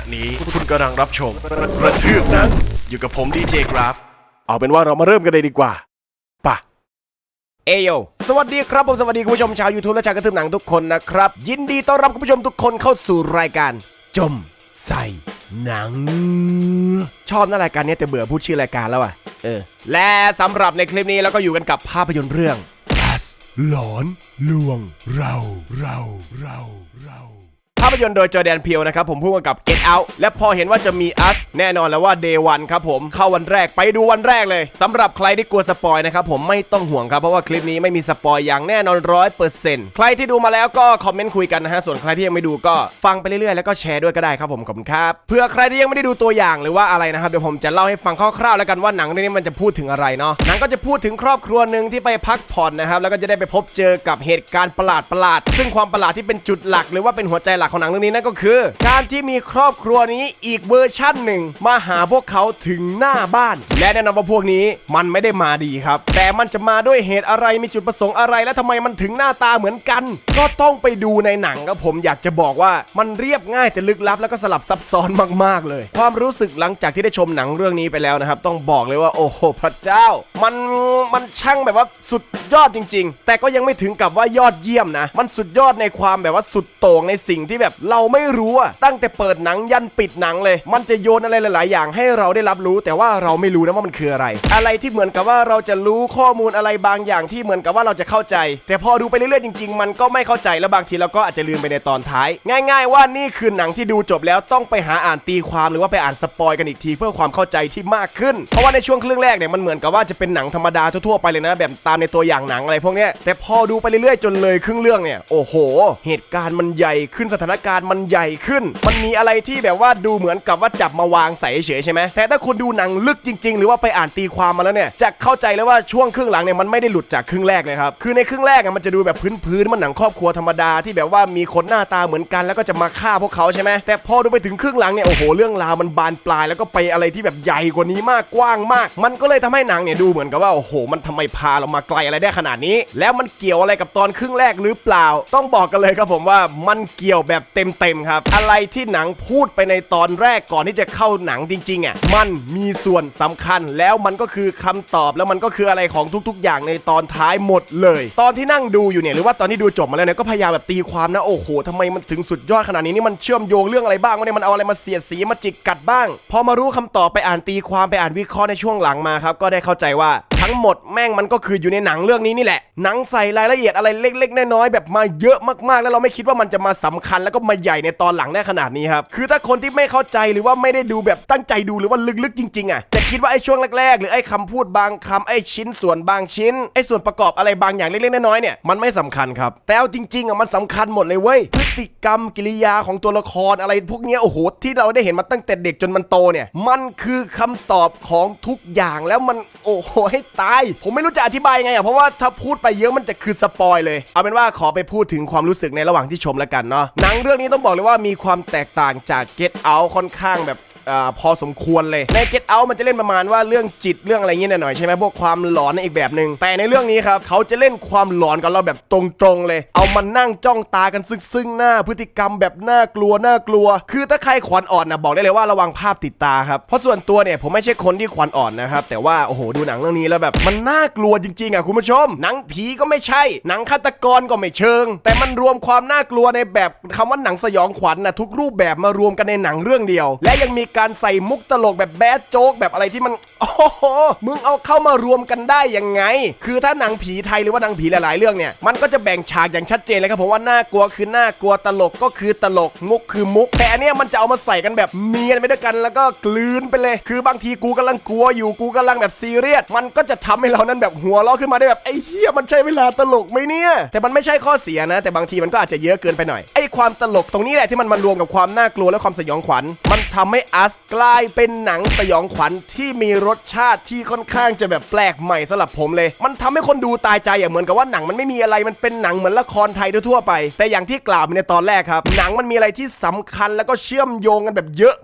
ะนี้ คุณกำลังรับชมกระทืบหนังอยู่กับผมดีเจกราฟ เอาเป็นว่าเรามาเริ่มกันเลยดีกว่าป่ะเอโยสวัสดีครับผมสวัสดีคุณผู้ชมชาว YouTube และชาวกระทืบหนังทุกคนนะครับ ยินดีต้อนรับคุณผู้ชมทุกคนเข้าสู่รายการ จมใส่หนัง ชอบนะรายการนี้แต่เบื่อพูดชื่อรายการแล้วอะเออและสำหรับในคลิปนี้เราก็อยู่กันกับภาพยนตร์เรื่องหลอนลวงเราเราเราเรา ภาพยนตร์โดยจอแดนเพียวนะครับผมพูดกับ Get Out และพอเห็นว่าจะมี Us แน่นอนแล้วว่า Day 1ครับผมเข้าวันแรกไปดูวันแรกเลยสำหรับใครที่กลัวสปอยนะครับผมไม่ต้องห่วงครับเพราะว่าคลิปนี้ไม่มีสปอยอย่างแน่นอนร้อยเปอร์เซ็นต์ใครที่ดูมาแล้วก็คอมเมนต์คุยกันนะฮะส่วนใครที่ยังไม่ดูก็ฟังไปเรื่อยๆแล้วก็แชร์ด้วยก็ได้ครับผมขอบคุณครับเพื่อใครที่ยังไม่ได้ดูตัวอย่างหรือว่าอะไรนะครับเดี๋ยวผมจะเล่าให้ฟังคร่าวๆแล้วกันว่าหนังเรื่องนี้มันจะพูดถึงอะไรเนาะหนังก็จะพูดถึงครอบครัวหนึ่งที่ไปพักผ่อนนะครับแล้วก็จะได้ไปพบเจอกับเหตุการณ์ประหลาดๆซึ่งความประหลาดที่เป็นจุดหลัก หรือว่าเป็นหัวใจหลักของหนังเรื่องนี้นั่นก็คือ การที่มีครอบครัวนี้อีกเวอร์ชั่นหนึ่งมาหาพวกเขาถึงหน้าบ้าน และแน่นอนว่าพวกนี้มันไม่ได้มาดีครับ แต่มันจะมาด้วยเหตุอะไรมีจุดประสงค์อะไร และทำไมมันถึงหน้าตาเหมือนกัน ก็ต้องไปดูในหนังครับผมอยากจะบอกว่ามันเรียบง่ายแต่ลึกลับแล้วก็สลับซับซ้อนมาก ๆ เลย ความรู้สึกหลังจากที่ได้ชมหนังเรื่องนี้ไปแล้วนะครับ ต้องบอกเลยว่าโอ้โหพระเจ้า มันมันช่างแบบว่าสุดยอดจริง ๆ แต่ก็ยังไม่ถึงกับว่ายอดเยี่ยมนะ มันสุดยอดในความแบบว่าสุดโต่งในสิ่งที่แบบเราไม่รู้อะตั้งแต่เปิดหนังยันปิดหนังเลย มันจะโยนอะไรหลาย ๆ อย่างให้เราได้รับรู้ แต่ว่าเราไม่รู้นะว่ามันคืออะไร อะไรที่เหมือนกับว่าเราจะรู้ข้อมูลอะไรบางอย่างที่เหมือนกับว่าเราจะเข้าใจ แต่พอดูไปเรื่อย ๆ จริง ๆ มันก็ไม่เข้าใจแล้วบางทีเราก็อาจจะลืมไปในตอนท้าย ง่าย ๆ ว่านี่คือหนังที่ดูจบแล้วต้องไปหาอ่านตีความหรือว่าไปอ่านสปอยกันอีกทีเพื่อความเข้าใจที่มากขึ้น เพราะว่าในช่วงครึ่งแรกเนี่ยมันเหมือนกับว่าจะเป็นหนังธรรมดาทั่ว ๆ ไปเลยนะ แบบตามในตัวอย่างหนังอะไรพวกนี้แต่พอดูไปเรื่อย ๆ จนเลยครึ่งเรื่องเนี่ยโอ้โห เหตุการณ์มันใหญ่ขึ้นสถานการณ์มันใหญ่ขึ้น มันมีอะไรที่แบบว่าดูเหมือนกับว่าจับมาวางใส่เฉยใช่ไหมแต่ถ้าคุณดูหนังลึกจริง ๆ หรือว่าไปอ่านตีความมาแล้วเนี่ยจะเข้าใจเลยว่าช่วงครึ่งหลังเนี่ยมันไม่ได้หลุดจากครึ่งแรกเลยครับคือในครึ่งแรกอะมันจะดูแบบพื้นๆมันหนังครอบครัวธรรมดาที่แบบว่ามีคนหน้าตาเหมือนกันแล้วก็จะมาฆ่าพวกเขาใช่ไหมแต่พอดูไปถึงครึ่งหลังเนี่ยโอ้โหเรื่องราวมันบานปลาย แล้วก็ไปอะไรที่แบบใหญ่กว่านี้มากกว้างมาก มันก็เลยทำให้หนังเนี่ยดูเหมือนกับว่าโอ้โห มันทำไมพาเรามาไกลอะไรได้ขนาดนี้ แล้วมันเกี่ยวอะไรกับตอนครึ่งแรกหรือเปล่า ต้องบอกกันเลยครับผมว่ามันเกี่ยวแบบเต็มๆครับ อะไรที่หนังพูดไปในตอนแรกก่อนที่จะเข้าหนังจริงๆอะมันมีส่วนสำคัญแล้วมันก็คือคำตอบแล้วมันก็คืออะไรของทุก ๆ อย่างในตอนท้ายหมดเลย ตอนที่นั่งดูอยู่เนี่ยหรือว่าตอนที่ดูจบมาแล้วเนี่ยก็พยายามแบบตีความนะโอ้โหทำไมมันถึงสุดยอดขนาดนี้นี่มันเชื่อมโยงเรื่องอะไรบ้างวะเนี่ยมันเอาอะไรมาเสียดสีมาจิกกัดบ้าง พอมารู้คำตอบไปอ่านตีความไปอ่านวิเคราะห์ในช่วงหลังมาครับก็ได้เข้าใจว่า ทั้งหมดแม่งมันก็คืออยู่ในหนังเรื่องนี้นี่แหละ หนังใส่รายละเอียดอะไรเล็ก ๆ น้อยๆแบบมาเยอะมากๆ แล้วเราไม่คิดว่ามันจะมาสำคัญแล้วก็มาใหญ่ในตอนหลังได้ขนาดนี้ครับคือถ้าคนที่ไม่เข้าใจหรือว่าไม่ได้ดูแบบตั้งใจดูหรือว่าลึกๆ จริงๆอะจะคิดว่าไอ้ช่วงแรกๆ หรือไอ้คำพูดบางคำไอ้ชิ้นส่วนบางชิ้นไอ้ส่วนประกอบอะไรบางอย่างเล็กๆน้อยๆเนี่ยมันไม่สำคัญครับแต่เอาจริงๆอะมันสำคัญหมดเลยเว้ยพฤติกรรมกิริยาของตัวละครอะไรพวกนี้โอ้โหที่เราได้เห็นมาตั้งแต่เด็กจนมันโตเนี่ยมันคือคำตอบของทุกอย่างแล้วมันโอ้โหให้ตาย ผมไม่รู้จะอธิบายไงอะเพราะว่าถ้าพูดไปเยอะมันจะคือสปอยเลย เอาเป็นว่าขอไปพูดถึงความรู้สึกในระหว่างที่ชมแล้วกันเนาะหนังเรื่องนี้ต้องบอกเลยว่ามีความแตกต่างจาก Get Out ค่อนข้างแบบ อพอสมควรเลย ใน Get Out มันจะเล่นประมาณว่าเรื่องจิตเรื่องอะไรเงี้ยหน่อยใช่ไหมพวกความหลอนในอีกแบบหนึ่งแต่ในเรื่องนี้ครับเขาจะเล่นความหลอนกับเราแบบตรงๆเลย เอามันนั่งจ้องตากันซึ่งซึ่งหน้าพฤติกรรมแบบน่ากลัวน่ากลัว คือถ้าใครขวัญอ่อนนะบอกได้เลยว่าระวังภาพติดตาครับเพราะส่วนตัวเนี่ยผมไม่ใช่คนที่ขวัญอ่อนนะครับแต่ว่าโอ้โหดูหนังเรื่องนี้แล้วแบบมันน่ากลัวจริงๆอะคุณผู้ชม หนังผีก็ไม่ใช่ หนังฆาตกรก็ไม่เชิง แต่มันรวมความน่ากลัวในแบบคำว่าหนังสยองขวัญนะทุกรูปแบบมารวมกันในหนังเรื่องเดียว และยังมีการใส่มุกตลกแบบแบดโจ๊กแบบอะไรที่มันโอ้โหมึงเอาเข้ามารวมกันได้ยังไง คือถ้าหนังผีไทยหรือว่าหนังผีหลายๆ เรื่องเนี่ยมันก็จะแบ่งฉากอย่างชัดเจนเลยครับผมว่าน่ากลัวคือน่ากลัวตลกก็คือตลกมุกคือมุกแต่อันเนี้ยมันจะเอามาใส่กันแบบเมียนไปด้วยกันแล้วก็กลืนไปเลย คือบางทีกูกำลังกลัวอยู่กูกำลังแบบซีเรียสมันก็จะทำให้เรานั้นแบบหัวเราะขึ้นมาได้แบบไอ้เหี้ยมันใช่เวลาตลกไหมเนี่ยแต่มันไม่ใช่ข้อเสียนะ แต่บางทีมันก็อาจจะเยอะเกินไปหน่อยไอ้ความตลกตรงนี้แหละที่มันมารวมกับความน่ากลัวและความสยองขวัญมันทำให้อัสกลายเป็นหนังสยองขวัญที่มีรสชาติที่ค่อนข้างจะแบบแปลกใหม่สำหรับผมเลย มันทำให้คนดูตายใจอย่างเหมือนกับว่าหนังมันไม่มีอะไรมันเป็นหนังเหมือนละครไทยทั่วไป แต่อย่างที่กล่าวไปในตอนแรกครับ หนังมันมีอะไรที่สำคัญแล้วก็เชื่อมโยงกันแบบเยอะ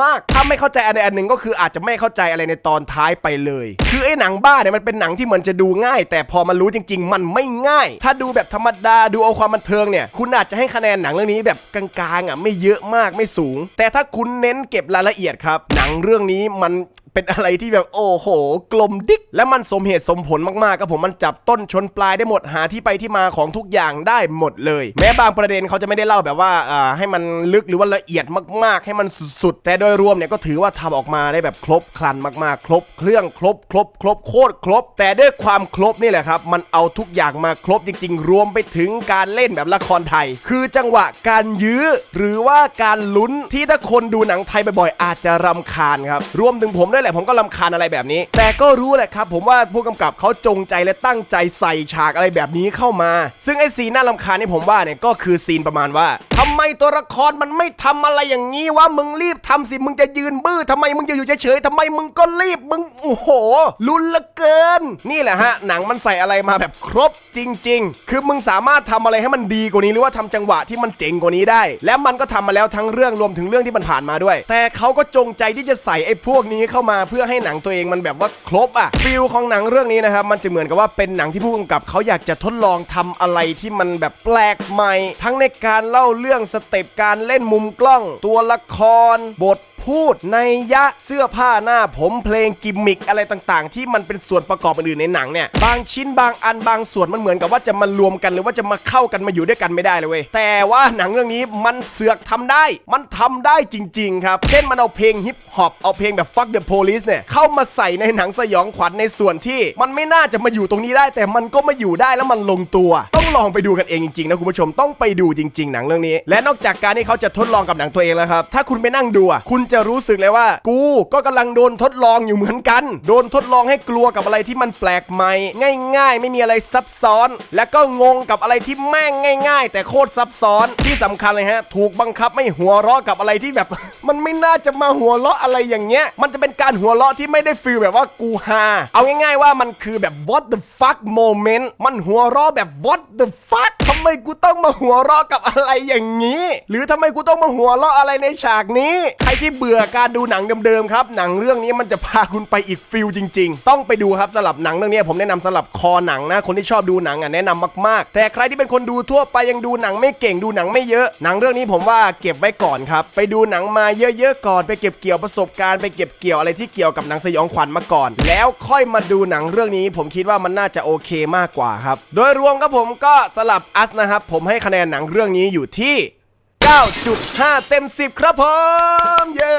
มากๆถ้าไม่เข้าใจอะไรอันหนึ่งก็คืออาจจะไม่เข้าใจอะไรในตอนท้ายไปเลย ค ไไอ้หนังบ้าเนี่ยมันเป็นหนังที่เหมือนจะดูง่าย แต่พอมารู้จริง ๆ มันไม่ง่าย ถ้าดูแบบธรรมดาดูเอาความบันเทิงเนี่ยคุณอาจจะให้คะแนนหนังเรื่องนี้แบบกลางๆอะไม่เยอะมากไม่สูง แต่ถ้าคุณเน้นเก็บรายละเอียดครับหนังเรื่องนี้มัน เป็นอะไรที่แบบโอ้โห กลมดิกและมันสมเหตุสมผลมากๆครับผมมันจับต้นชนปลายได้หมดหาที่ไปที่มาของทุกอย่างได้หมดเลย แม้บางประเด็นเขาจะไม่ได้เล่าแบบว่าอ่าให้มันลึกหรือว่าละเอียดมากๆ ให้มันสุดๆ แต่โดยรวมเนี่ยก็ถือว่าทำออกมาได้แบบครบครันมากๆ ครบเครื่องครบครบครบโคตรครบ แต่ด้วยความครบนี่แหละครับ มันเอาทุกอย่างมาครบจริง ๆ รวมไปถึงการเล่นแบบละครไทย คือจังหวะการยื้อ หรือว่าการลุ้นที่ถ้าคนดูหนังไทยบ่อยๆอาจจะรำคาญครับรวมถึงผมด้วยแหละผมก็รำคาญอะไรแบบนี้ แต่ก็รู้แหละครับผมว่าผู้กำกับเขาจงใจและตั้งใจใส่ฉากอะไรแบบนี้เข้ามา ซึ่งไอ้ซีนน่ารำคาญที่ผมว่าเนี่ยก็คือซีนประมาณว่าทำไมตัวละครมันไม่ทำอะไรอย่างนี้วะมึงรีบทำสิมึงจะยืนบื้อทำไมมึงจะอยู่เฉยๆทำไมมึงก็รีบมึงโอ้โหลุนลือเกิน นี่แหละฮะหนังมันใส่อะไรมาแบบครบ จริง ๆ คือมึงสามารถทำอะไรให้มันดีกว่านี้หรือว่าทำจังหวะที่มันเจ๋งกว่านี้ได้ และมันก็ทำมาแล้วทั้งเรื่องรวมถึงเรื่องที่มันผ่านมาด้วย แต่เขาก็จงใจที่จะใส่ไอ้พวกนี้เข้ามาเพื่อให้หนังตัวเองมันแบบว่าครบอะฟิลของหนังเรื่องนี้นะครับมันจะเหมือนกับว่าเป็นหนังที่ผู้กำกับเขาอยากจะทดลองทำอะไรที่มันแบบแปลกใหม่ ทั้งในการเล่าเรื่องสเต็ปการเล่นมุมกล้อง ตัวละครบท พูดในยะเสื้อผ้าหน้าผมเพลงกิมมิกอะไรต่างๆ ที่มันเป็นส่วนประกอบอื่นๆในหนังเนี่ยบางชิ้นบางอันบางส่วนมันเหมือนกับว่าจะมารวมกันหรือว่าจะมาเข้ากันมาอยู่ด้วยกันไม่ได้เลยเว้ยแต่ว่าหนังเรื่องนี้มันเสือกทำได้ มันทำได้จริง ๆ ครับเช่นมันเอาเพลงฮิปฮอปเอาเพลงแบบ fuck the police เนี่ยเข้ามาใส่ในหนังสยองขวัญในส่วนที่ มันไม่น่าจะมาอยู่ตรงนี้ได้ แต่มันก็มาอยู่ได้แล้วมันลงตัว ต้องลองไปดูกันเองจริงๆนะคุณผู้ชมต้องไปดูจริง ๆ หนังเรื่องนี้ และนอกจากการที่เขาจะทดลองกับหนังตัวเองแล้วครับถ้าคุณไปนั่งดูคุณจะะรู้สึกเลยว่า กูก็กำลังโดนทดลองอยู่เหมือนกัน โดนทดลองให้กลัวกับอะไรที่มันแปลกใหม่ ง่าย ๆ ไม่มีอะไรซับซ้อน และก็งงกับอะไรที่แม่งง่าย ๆ แต่โคตรซับซ้อนที่สำคัญเลยฮะ ถูกบังคับไม่หัวเราะกับอะไรที่แบบ มันไม่น่าจะมาหัวเราะอะไรอย่างเงี้ย มันจะเป็นการหัวเราะที่ไม่ได้ฟีลแบบว่ากูฮาเอาง่ายๆว่ามันคือแบบ what the fuck moment มันหัวเราะแบบ what the fuck ทำไมกูต้องมาหัวเราะกับอะไรอย่างนี้ หรือทำไมกูต้องมาหัวเราะอะไรในฉากนี้ใครที่เบื่อการดูหนังเดิมๆครับ หนังเรื่องนี้มันจะพาคุณไปอีกฟิลจริง ๆ ต้องไปดูครับสำหรับหนังเรื่องนี้ผมแนะนำสำหรับคอหนังนะ คนที่ชอบดูหนังอะแนะนำมากๆ แต่ใครที่เป็นคนดูทั่วไปยังดูหนังไม่เก่งดูหนังไม่เยอะ หนังเรื่องนี้ผมว่าเก็บไว้ก่อนครับ ไปดูหนังมาเยอะๆก่อนไปเก็บเกี่ยวประสบการณ์ไปเก็บเกี่ยวอะไรที่เกี่ยวกับหนังสยองขวัญมาก่อน แล้วค่อยมาดูหนังเรื่องนี้ ผมคิดว่ามันน่าจะโอเคมากกว่าครับ โดยรวมครับผมก็สลับอัสนะครับผมให้คะแนนหนังเรื่องนี้อยู่ที่ 9.5 เต็ม 10 ครับผม เย้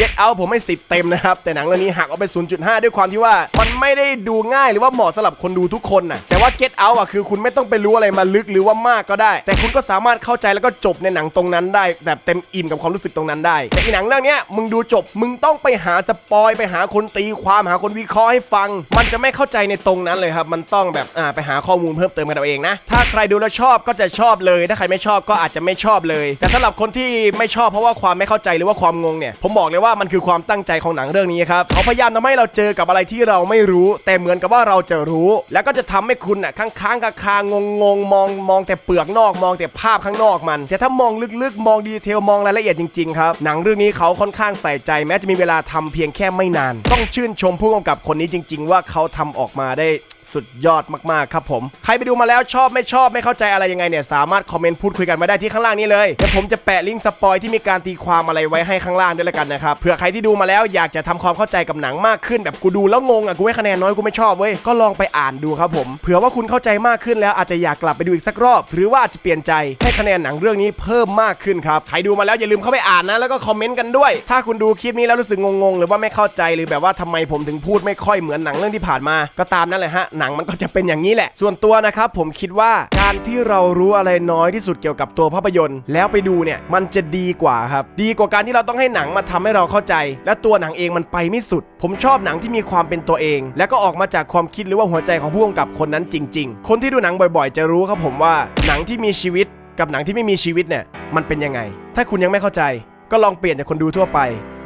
Get Out ผมให้ 10 เต็มนะครับ แต่หนังเรื่องนี้หักออกไป 0.5 ด้วยความที่ว่า มันไม่ได้ดูง่ายหรือว่าเหมาะสำหรับคนดูทุกคนน่ะแต่ว่า Get Out อะคือคุณไม่ต้องไปรู้อะไรมาลึกหรือว่ามากก็ได้ แต่คุณก็สามารถเข้าใจแล้วก็จบในหนังตรงนั้นได้ แบบเต็มอิ่มกับความรู้สึกตรงนั้นได้ แต่อีหนังเรื่องนี้มึงดูจบมึงต้องไปหาสปอยไปหาคนตีความหาคนวิเคราะห์ให้ฟัง มันจะไม่เข้าใจในตรงนั้นเลยครับมันต้องแบบอ่าไปหาข้อมูลเพิ่มเติมกันเอาเองนะถ้าใครดูแล้วชอบก็จะชอบเลย ถ้าใครไม่ชอบก็อาจจะไม่ชอบเลย แต่สำหรับคนที่ไม่ชอบเพราะว่าความไม่เข้าใจหรือว่าความงงเนี่ยผมบอกเลยว่าว่ามันคือความตั้งใจของหนังเรื่องนี้ครับเขาพยายามทำให้เราเจอกับอะไรที่เราไม่รู้ แต่เหมือนกับว่าเราจะรู้ แล้วก็จะทำให้คุณน่ะค้างๆคางงงมองมองแต่เปลือกนอกมองแต่ภาพข้างนอกมัน แต่ถ้ามองลึกๆ มองดีเทลมองรายละเอียดจริงๆครับหนังเรื่องนี้เขาค่อนข้างใส่ใจ แม้จะมีเวลาทำเพียงแค่ไม่นาน ต้องชื่นชมผู้กำกับคนนี้จริง ๆ ว่าเขาทำออกมาได้ สุดยอดมากๆครับผม ใครไปดูมาแล้วชอบไม่ชอบไม่เข้าใจอะไรยังไงเนี่ย สามารถคอมเมนต์พูดคุยกันมาได้ที่ข้างล่างนี้เลยเดี๋ยวผมจะแปะลิงก์สปอยที่มีการตีความอะไรไว้ให้ข้างล่างด้วยละกันนะครับเผื่อใครที่ดูมาแล้วอยากจะทำความเข้าใจกับหนังมากขึ้นแบบกูดูแล้วงงอะกูให้คะแนนน้อยกูไม่ชอบเว้ยก็ลองไปอ่านดูครับผมเผื่อว่าคุณเข้าใจมากขึ้นแล้วอาจจะอยากกลับไปดูอีกสักรอบ หรือว่าจะเปลี่ยนใจให้คะแนนหนังเรื่องนี้เพิ่มมากขึ้นครับใครดูมาแล้วอย่าลืมเข้าไปอ่านนะแล้วก็คอมเมนต์กันด้วย ถ้าคุณดูคลิปนี้แล้วรู้สึกงงๆหรือว่าไม่เข้าใจหรือแบบว่าทำไมผมถึงพูดไม่ค่อยเหมือนหนังเรื่องที่ผ่านมาก็ตามนั่นแหละฮะหนังมันก็จะเป็นอย่างนี้แหละ ส่วนตัวนะครับผมคิดว่าการที่เรารู้อะไรน้อยที่สุดเกี่ยวกับตัวภาพยนตร์ แล้วไปดูเนี่ยมันจะดีกว่าครับ ดีกว่าการที่เราต้องให้หนังมาทำให้เราเข้าใจ และตัวหนังเองมันไปไม่สุด ผมชอบหนังที่มีความเป็นตัวเอง และก็ออกมาจากความคิดหรือว่าหัวใจของผู้กำกับคนนั้นจริง ๆ คนที่ดูหนังบ่อยๆ จะรู้ครับผมว่าหนังที่มีชีวิตกับหนังที่ไม่มีชีวิตเนี่ยมันเป็นยังไง ถ้าคุณยังไม่เข้าใจ ก็ลองเปลี่ยนจากคนดูทั่วไป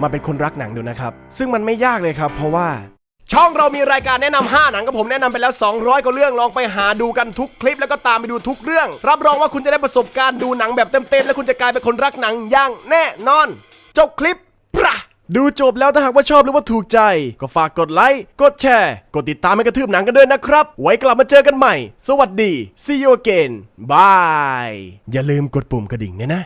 มาเป็นคนรักหนังดูนะครับ ซึ่งมันไม่ยากเลยครับ เพราะว่า ช่องเรามีรายการแนะนำ5หนังกับผมแนะนำไปแล้ว 200 กว่าเรื่องลองไปหาดูกันทุกคลิปแล้วก็ตามไปดูทุกเรื่อง รับรองว่าคุณจะได้ประสบการณ์ดูหนังแบบเต็มๆและคุณจะกลายเป็นคนรักหนังอย่างแน่นอน จบคลิปปะดูจบแล้วถ้าหากว่าชอบหรือว่าถูกใจ ก็ฝากกดไลค์กดแชร์ กดติดตามให้กระทืบหนังกันด้วยนะครับ ไว้กลับมาเจอกันใหม่ สวัสดี see you again bye อย่าลืมกดปุ่มกระดิ่งเนี่ยนะ